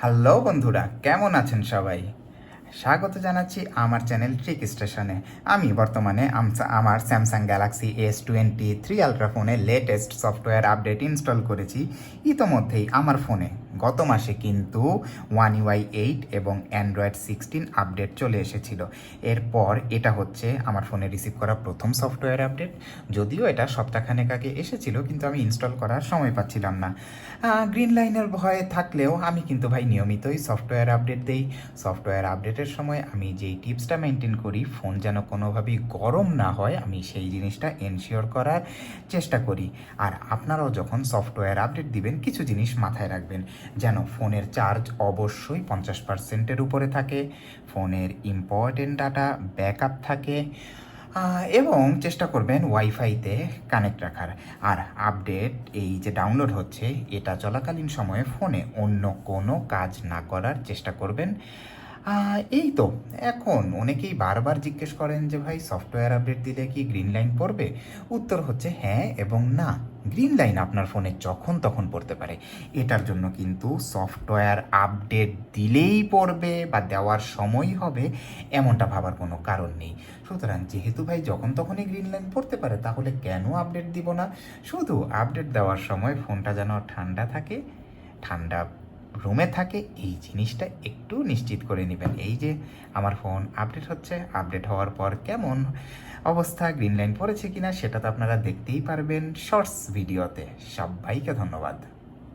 Hello বন্ধুরা কেমন আছেন সবাই? স্বাগত জানাচ্ছি আমার চ্যানেল ট্রিক স্টেশনে আমি বর্তমানে আমার Samsung Galaxy S twenty three ultra ফোনে লেটেস্ট সফটওয়্যার আপডেট ইনস্টল করেছি। ইতোমধ্যেই আমার ফোনে গত মাসে কিন্তু ওয়ান ইউআই এইট এবং অ্যান্ড্রয়েড সিক্সটিন আপডেট চলে এসেছিল। এরপর এটা হচ্ছে আমার ফোনে রিসিভ করা প্রথম সফটওয়্যার আপডেট যদিও এটা সপ্তাহখানেক আগে এসেছিল, কিন্তু আমি ইনস্টল করার সময় পাচ্ছিলাম না। গ্রিন লাইনের ভয়ে থাকলেও আমি কিন্তু ভাই নিয়মিতই সফটওয়্যার আপডেট দেই। সফটওয়্যার আপডেটের সময় আমি যেই টিপসটা মেনটেন করি, ফোন যেন কোনোভাবেই গরম না হয়, আমি সেই জিনিসটা এনশিওর করার চেষ্টা করি। আর আপনারাও যখন সফটওয়্যার আপডেট দিবেন, কিছু জিনিস মাথায় রাখবেন। যেন ফোনের চার্জ অবশ্যই পঞ্চাশ পার্সেন্টের উপরে থাকে, ফোনের ইম্পর্টেন্ট ডাটা ব্যাকআপ থাকে এবং চেষ্টা করবেন ওয়াইফাইতে কানেক্ট রাখার। আর আপডেট এই যে ডাউনলোড হচ্ছে, এটা চলাকালীন সময়ে ফোনে অন্য কোনো কাজ না করার চেষ্টা করবেন। এই তো, এখন অনেকেই বারবার জিজ্ঞেস করেন যে ভাই সফটওয়্যার আপডেট দিলে কি গ্রিন লাইন পড়বে? উত্তর হচ্ছে হ্যাঁ এবং না। গ্রিন লাইন আপনার ফোনে যখন তখন পড়তে পারে। এটার জন্য কিন্তু সফটওয়্যার আপডেট দিলেই পড়বে বা দেওয়ার সময় হবে এমনটা ভাবার কোনো কারণ নেই। সুতরাং যেহেতু ভাই যখন তখনই গ্রিন লাইন পড়তে পারে, তাহলে কেন আপডেট দিব না? শুধু আপডেট দেওয়ার সময় ফোনটা যেন ঠান্ডা থাকে, ঠান্ডা রুমে থাকে, এই জিনিসটা একটু নিশ্চিত করে নেবেন। এই যে আমার ফোন আপডেট হচ্ছে আপডেট হওয়ার পর কেমন অবস্থা গ্রিন লাইন পড়েছে কিনা, সেটা তো আপনারা দেখতেই পারবেন শর্টস ভিডিওতে সবাইকে ধন্যবাদ।